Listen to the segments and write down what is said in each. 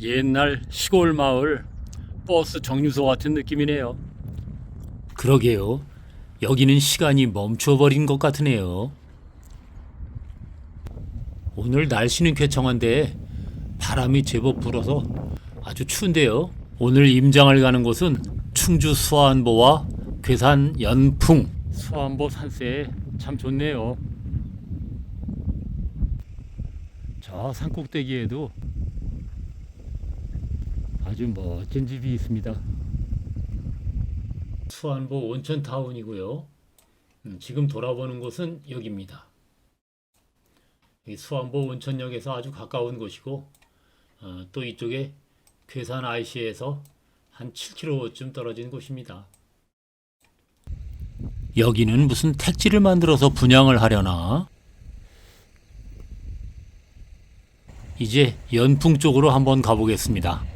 옛날 시골 마을 버스 정류소 같은 느낌이네요. 그러게요. 여기는 시간이 멈춰버린 것 같으네요. 오늘 날씨는 괴청한데 바람이 제법 불어서 아주 추운데요. 오늘 임장을 가는 곳은 충주 수안보와 괴산 연풍. 수안보 산세 참 좋네요. 저 산꼭대기에도 아주 멋진 집이 있습니다. 수안보 온천타운이고요. 음, 지금 돌아보는 곳은 여기입니다. 이 수안보 온천역에서 아주 가까운 곳이고 어, 또 이쪽에 괴산 IC에서 한 7km쯤 떨어진 곳입니다. 여기는 무슨 택지를 만들어서 분양을 하려나? 이제 연풍 쪽으로 한번 가보겠습니다.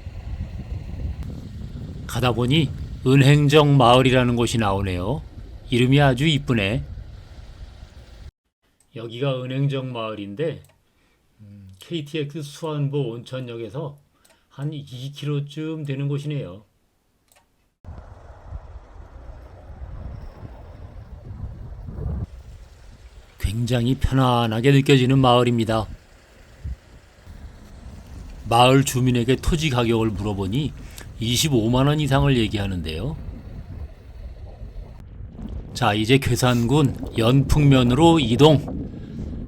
가다 보니 은행정 마을이라는 곳이 나오네요. 이름이 아주 이쁘네. 여기가 은행정 마을인데 음, KTX 수안보 온천역에서 한 2km쯤 되는 곳이네요. 굉장히 편안하게 느껴지는 마을입니다. 마을 주민에게 토지 가격을 물어보니 25만 원 이상을 얘기하는데요. 자, 이제 괴산군 연풍면으로 이동.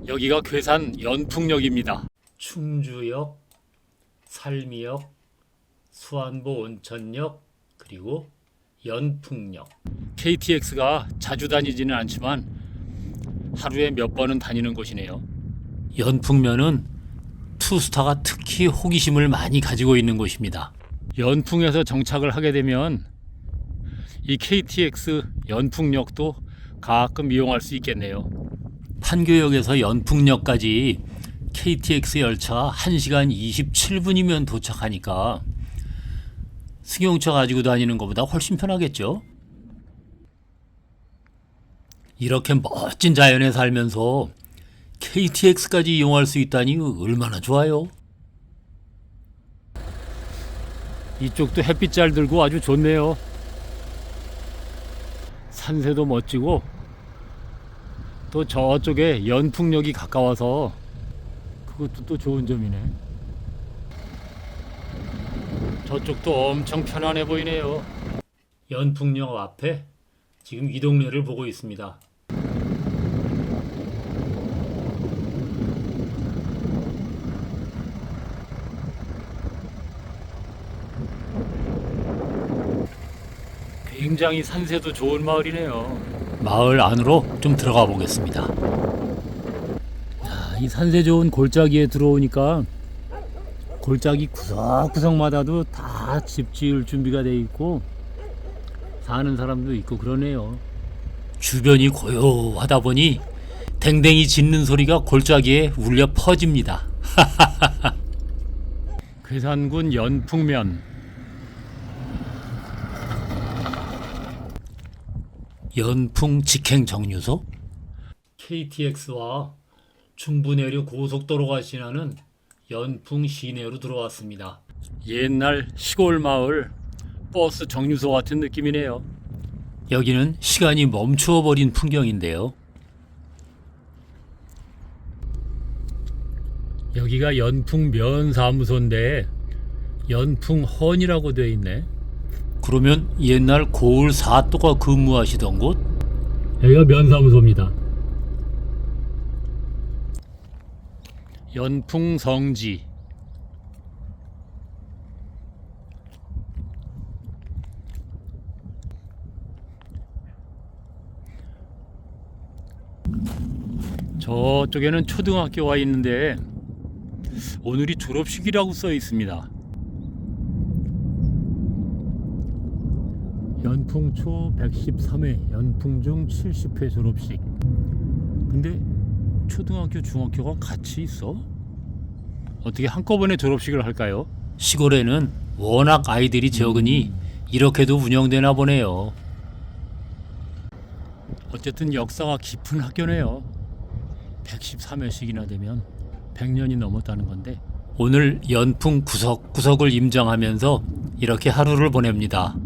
여기가 괴산 연풍역입니다. 충주역, 살미역, 수안보 온천역, 그리고 연풍역. KTX가 자주 다니지는 않지만 하루에 몇 번은 다니는 곳이네요. 연풍면은 투스타가 특히 호기심을 많이 가지고 있는 곳입니다. 연풍에서 정착을 하게 되면 이 KTX 연풍역도 가끔 이용할 수 있겠네요. 판교역에서 연풍역까지 KTX 열차가 1시간 27분이면 도착하니까 승용차 가지고 다니는 것보다 훨씬 편하겠죠? 이렇게 멋진 자연에 살면서 KTX까지 이용할 수 있다니 얼마나 좋아요. 이쪽도 햇빛 잘 들고 아주 좋네요. 산세도 멋지고 또 저쪽에 연풍역이 가까워서 그것도 또 좋은 점이네. 저쪽도 엄청 편안해 보이네요. 연풍역 앞에 지금 이 동네를 보고 있습니다. 굉장히 산세도 좋은 마을이네요. 마을 안으로 좀 들어가 보겠습니다. 이 산세 좋은 골짜기에 들어오니까 골짜기 구석구석마다도 다 집 지을 준비가 돼 있고 사는 사람도 있고 그러네요. 주변이 고요하다 보니 댕댕이 짖는 소리가 골짜기에 울려 퍼집니다. 괴산군 연풍면 연풍 직행 정류소 KTX와 중부내륙 고속도로가 지나는 연풍 시내로 들어왔습니다. 옛날 시골 마을 버스 정류소 같은 느낌이네요. 여기는 시간이 멈추어 버린 풍경인데요. 여기가 연풍면 사무소인데 연풍헌이라고 되어 있네. 그러면 옛날 고을 사또가 근무하시던 곳? 여기가 면사무소입니다. 연풍성지 저쪽에는 초등학교가 있는데 오늘이 졸업식이라고 써 있습니다. 연풍초 113회, 연풍중 70회 졸업식. 근데 초등학교, 중학교가 같이 있어? 어떻게 한꺼번에 졸업식을 할까요? 시골에는 워낙 아이들이 적으니 이렇게도 운영되나 보네요. 어쨌든 역사가 깊은 학교네요. 113회씩이나 되면 100년이 넘었다는 건데 오늘 연풍 구석구석을 임장하면서 이렇게 하루를 보냅니다.